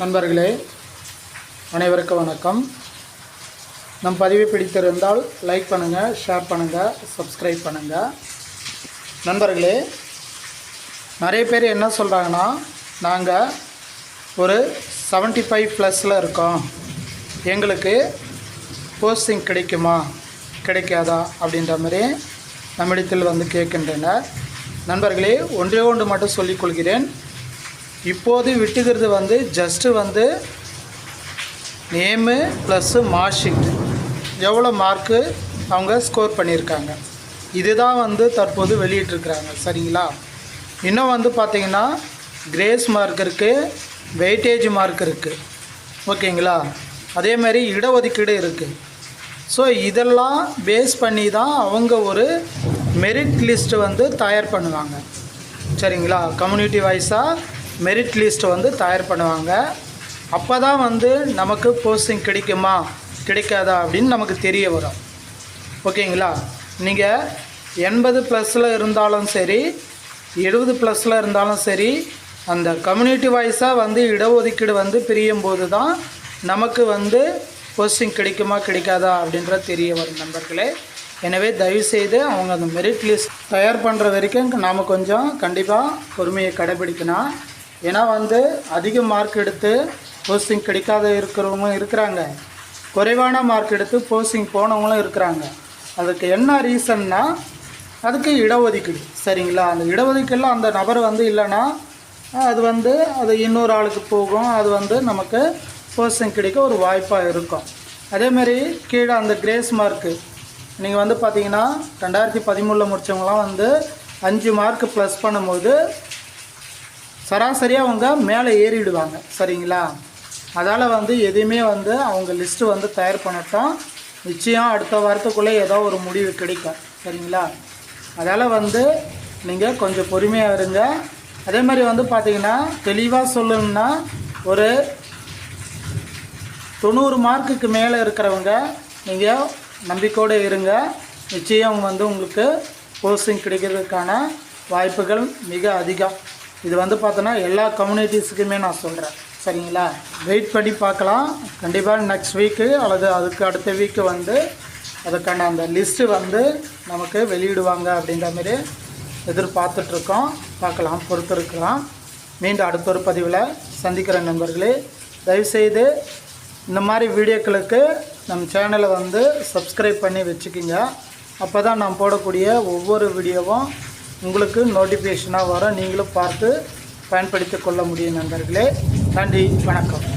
நண்பர்களே அனைவருக்கும் வணக்கம். நம் பதிவை பிடித்திருந்தால் லைக் பண்ணுங்கள் ஷேர் பண்ணுங்கள் சப்ஸ்கிரைப் பண்ணுங்கள் நண்பர்களே நிறைய பேர் என்ன சொல்கிறாங்கன்னா நாங்கள் ஒரு 75 ஃபைவ் ப்ளஸில் இருக்கோம். எங்களுக்கு போஸ்டிங் கிடைக்குமா? கிடைக்காதா? அப்படின்ற மாதிரி நம்மிடத்தில் வந்து கேட்கின்றனர். நண்பர்களே ஒன்றே ஒன்று மட்டும் சொல்லிக் கொள்கிறேன். இப்போது விட்டுக்கிறது வந்து ஜஸ்ட்டு வந்து நேமு ப்ளஸ்ஸு மார்க்ஷீட் எவ்வளோ மார்க்கு அவங்க ஸ்கோர் பண்ணியிருக்காங்க. இதுதான் வந்து தற்போது வெளியிட்டிருக்கிறாங்க. சரிங்களா? இன்னும் வந்து பார்த்தீங்கன்னா கிரேஸ் மார்க் இருக்குது வெயிட்டேஜ் மார்க் இருக்குது ஓகேங்களா? அதே மாதிரி இடஒதுக்கீடு இருக்குது ஸோ இதெல்லாம் பேஸ் பண்ணி தான் அவங்க ஒரு மெரிட் லிஸ்ட்டு வந்து தயார் பண்ணுவாங்க. சரிங்களா? கம்யூனிட்டி வைஸாக மெரிட் லிஸ்ட்டை வந்து தயார் பண்ணுவாங்க. அப்போ தான் வந்து நமக்கு போஸ்டிங் கிடைக்குமா? கிடைக்காதா அப்படின்னு நமக்கு தெரிய வரும். ஓகேங்களா? நீங்கள் எண்பது ப்ளஸில் இருந்தாலும் சரி எழுபது ப்ளஸில் இருந்தாலும் சரி அந்த கம்யூனிட்டி வைஸாக வந்து இடஒதுக்கீடு வந்து பிரியும் போது தான் நமக்கு வந்து போஸ்டிங் கிடைக்குமா கிடைக்காதா அப்படின்ற தெரிய வரும் நண்பர்களே. எனவே தயவுசெய்து அவங்க அந்த மெரிட் லிஸ்ட் தயார் பண்ணுற வரைக்கும் நாம் கொஞ்சம் கண்டிப்பாக பொறுமையை கடைபிடிக்கணும். ஏன்னா வந்து அதிக மார்க் எடுத்து போஸ்டிங் கிடைக்காத இருக்கிறவங்களும் இருக்கிறாங்க. குறைவான மார்க் எடுத்து போஸ்டிங் போனவங்களும் இருக்கிறாங்க. அதுக்கு என்ன ரீசன்னா அதுக்கு இடஒதுக்கீடு. சரிங்களா? அந்த இடஒதுக்கீடில் அந்த நபர் வந்து இல்லைன்னா அது வந்து அது இன்னொரு ஆளுக்கு போகும். அது வந்து நமக்கு போஸ்டிங் கிடைக்க ஒரு வாய்ப்பாக இருக்கும். அதேமாரி கீழே அந்த கிரேஸ் மார்க்கு நீங்கள் வந்து பார்த்தீங்கன்னா ரெண்டாயிரத்தி பதிமூணில் முடித்தவங்களாம் வந்து அஞ்சு மார்க் ப்ளஸ் பண்ணும்போது சராசரியாக அவங்க மேலே ஏறிடுவாங்க. சரிங்களா? அதால் வந்து எதையுமே வந்து அவங்க லிஸ்ட்டு வந்து தயார் பண்ணட்டும். நிச்சயம் அடுத்த வாரத்துக்குள்ளே ஏதோ ஒரு முடிவு கிடைக்கும். சரிங்களா? அதால் வந்து நீங்கள் கொஞ்சம் பொறுமையாக இருங்க. அதே மாதிரி வந்து பார்த்தீங்கன்னா தெளிவாக சொல்லணும்னா ஒரு தொண்ணூறு மார்க்குக்கு மேலே இருக்கிறவங்க நீங்கள் நம்பிக்கையோடு இருங்க. நிச்சயம் வந்து உங்களுக்கு போஸ்டிங் கிடைக்கிறதுக்கான வாய்ப்புகள் மிக அதிகம். இது வந்து பார்த்தோன்னா எல்லா கம்யூனிட்டிஸுக்குமே நான் சொல்கிறேன் சரிங்களா? வெயிட் பண்ணி பார்க்கலாம். கண்டிப்பாக நெக்ஸ்ட் வீக்கு அல்லது அதுக்கு அடுத்த வீக்கு வந்து அதுக்கான அந்த லிஸ்ட்டு வந்து நமக்கு வெளியிடுவாங்க அப்படின்ற மாதிரி எதிர்பார்த்துட்ருக்கோம். பார்க்கலாம் பொறுத்திருக்கலாம். மீண்டும் அடுத்த ஒரு பதிவில் சந்திக்கிற நண்பர்களே. தயவுசெய்து இந்த மாதிரி வீடியோக்களுக்கு நம் சேனலை வந்து சப்ஸ்கிரைப் பண்ணி வச்சுக்கிங்க. அப்போ தான் நான் போடக்கூடிய ஒவ்வொரு வீடியோவும் உங்களுக்கு நோட்டிஃபிகேஷனாக வர நீங்களும் பார்த்து பயன்படுத்தி கொள்ள முடியும் நண்பர்களே. நன்றி வணக்கம்.